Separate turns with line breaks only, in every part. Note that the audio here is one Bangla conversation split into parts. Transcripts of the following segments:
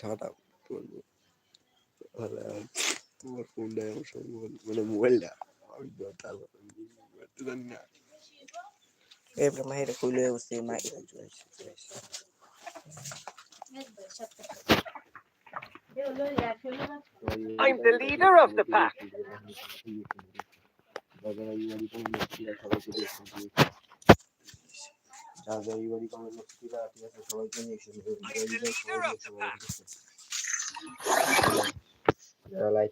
ঠাটা করবো তাহলে আর তোমার ফোনটা আমার সঙ্গে বল- মানে মোবাইলটা আমি
Every my head, cool will my.
I'm the leader of the pack.
I'm the leader of the pack. like.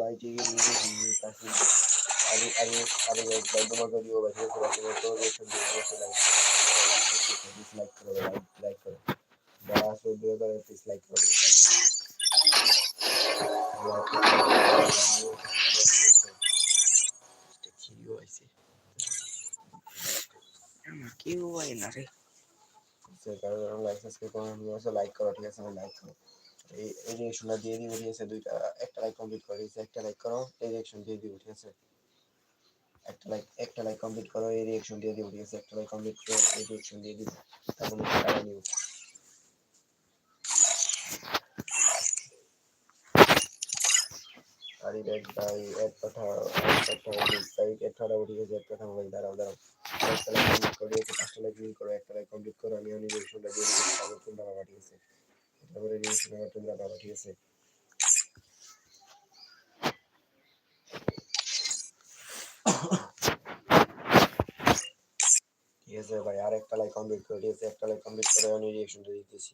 भाई चाहिए मुझे ताकि अभी अभी अभी बंदोबा करियो वैसे तो लाइक करो लाइक करो बड़ा से वीडियो करो डिसलाइक करो क्यों हुआ ना रे? से करो लाइक सब्सक्राइब करो लाइक करो ठीक है लाइक करो। আছে এই রিয়েকশনটা দিয়ে দিব ঠিক আছে দুইটা, একটা লাইক কমপ্লিট করো এই একটা লাইক করো রিয়েকশন দিয়ে দিব ঠিক আছে একটা লাইক একটা লাইক কমপ্লিট করো, এই রিয়েকশন দিয়ে দিব ঠিক আছে একটা লাইক কমপ্লিট করো এই রিয়েকশন দিয়ে দিব তারপর টাকা নিব আরে ভাই এক কথা এক কথা ভাই এক কথা গেছে এক কথা দাঁড়াও দাঁড়াও। একটা লাইক কমপ্লিট করো একটা লাইক কমপ্লিট করো আমি আমি রিয়েকশনটা দিয়ে তারপরে রিয়েকশন আবার তোমরা পাবা ঠিক আছে ঠিক আছে ভাই আর একটা লাইক কমপ্লিট করে ঠিক আছে একটা লাইক কমপ্লিট করে আমি রিয়েকশনটা দিতেছি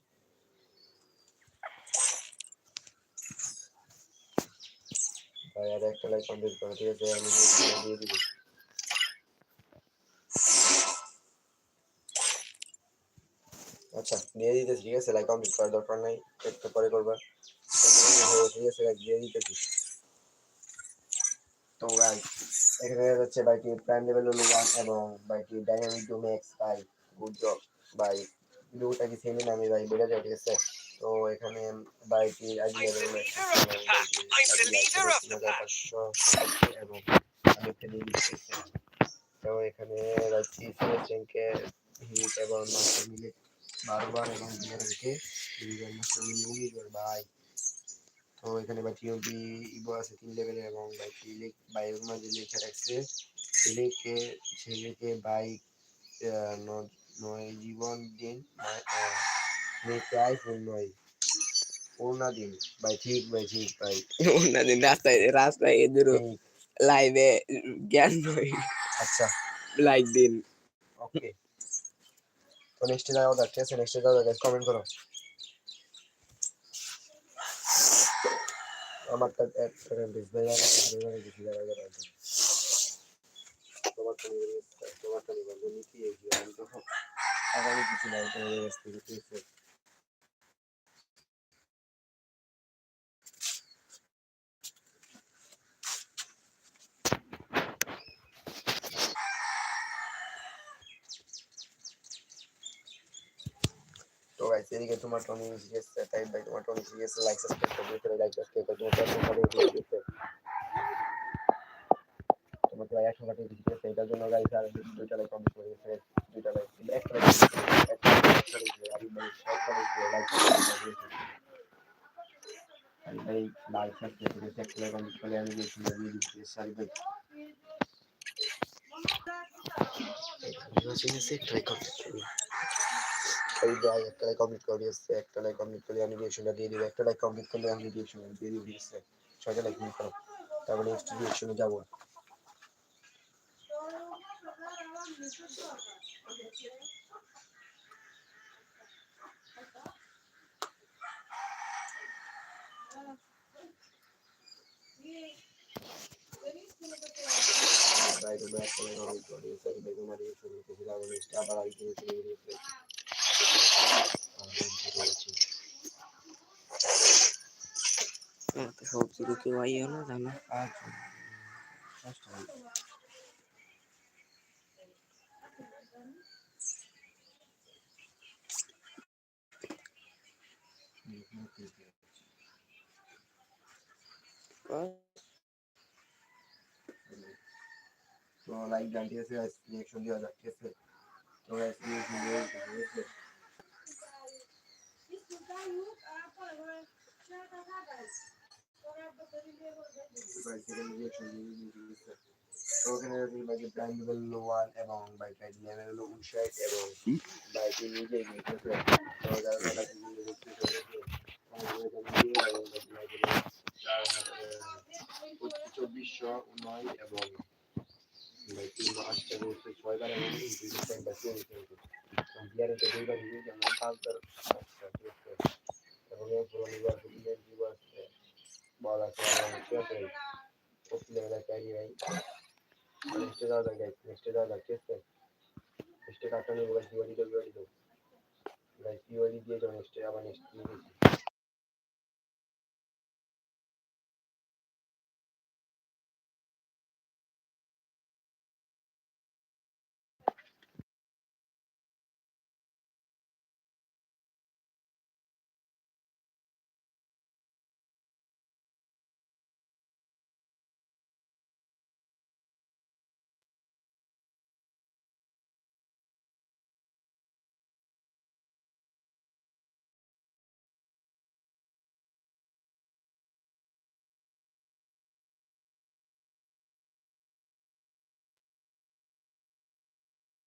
ভাই আর একটা লাইক কমপ্লিট করে ঠিক আছে আমি রিয়েকশনটা দিয়ে দিব আচ্ছা দিয়ে দিতেছি, ঠিক আছে? লাইক কমপ্লিট করার দরকার নাই, একটু পরে করবা। ঠিক আছে লাইক দিয়ে দিতেছি। তো গাইস এখানে হচ্ছে বাইটি প্রাইম লেভেল হলো ওয়ান এবং বাইটি dynamic do max bye good job bye ভিডিওটা কি সেমই নামে ভাই বেড়ে যায় ঠিক আছে? তো এখানে বাইটি আইডি লেভেল এবং আমি একটা দিয়ে দিচ্ছি তো এখানে রাখছি র্যাঙ্কে হিট এবং মাস্টার মিলে বারবার এবং দুবার রেখে দুবার মাস্টার মিলে উনিশ বার বাই তো এখানে বা টিওপি ইবো আছে তিন লেভেলের এবং বাইকটি লিখ বাইকের মাঝে লিখে রাখছে ছেলেকে ছেলেকে বাইক নয় জীবন দিন আইফোন নয় পূর্ণা দিন। ভাই ঠিক ভাই ঠিক ভাই।
Una de রাস্তায় রাস্তায় এদের লাইভে জ্ঞান নয়
আচ্ছা।
লাইক দিন।
ওকে তো নেক্সট যাও দাও ঠিক আছে নেক্সট যাও গাইস কমেন্ট করো। আমারটা এক সেকেন্ড আর তোমার তো নিয়ে তোমার তো নিয়ে বন্ধু নিকি এই আগামী কিছু নাই, তোমার ব্যবস্থা ঠিক গাইস এদিকে তোমার টনি সিরিয়াস তাই ভাই তোমার টনি সিরিয়াস লাইক সাবস্ক্রাইব করে দিতে লাইক সাবস্ক্রাইব করে তোমার পাশে ভালো দিতে তোমাকে ভাই একশো টাকা দিতে চাই এটার জন্য গাইস আর দুইটা লাইক কমপ্লিট করে দিতে দুইটা লাইক একটা লাইক একটা লাইক আমি ভাই একটা লাইক আমি ভাই লাইক সাবস্ক্রাইব করে একটা লাইক কমপ্লিট করে আমি দিয়ে দিয়ে দিচ্ছি সারি ভাই ট্রাই করতে এই ভাই একটা কমপ্লিট করে দিয়েছে, একটা লাইক কমপ্লিট করলে আমি রিয়েকশনটা দিয়ে দিব, একটা লাইক কমপ্লিট করলে আমি রিয়েকশন দিয়ে দিব দিয়েছে, ছয়টা লাইক কমপ্লিট করো, তারপরে নেক্সট রিয়েকশনে যাব। দিয়েছে
তো সবজি কেউ আইও না জানো
আচ্ছা ফার্স্ট টাইম তো লাইক গান ঠিক আছে রিয়েকশন দেওয়া যাক ঠিক আছে তো রিয়েকশন দিয়ে ঠিক আছে তো ওখানে বাইকের প্রাইম লেভেল হলো ওয়ান এবং বাইকের লেভেল হলো উনষাট এবং বাইকে নিজে গিয়েছে তো যারা যারা ভিডিও দেখতে চলেছে চব্বিশশো নয় এবং তিন আটটা রয়েছে ছয়বার এবং দুইবার টাইমবার চেঞ্জ হয়েছে বিয়ারেতে দুইবার রিভিউ যেমন পাঁচবার शनिवार को बीएम की बस है बारह सौ क्या है उसने मेरा क्या ही भाई नेक्स्ट डे दादा गाइस नेक्स्ट डे दादा किस पे नेक्स्ट डे काटने को गाइस दिवाली दो दिवाली दो गाइस दिवाली दिए जो नेक्स्ट डे अब नेक्स्ट डे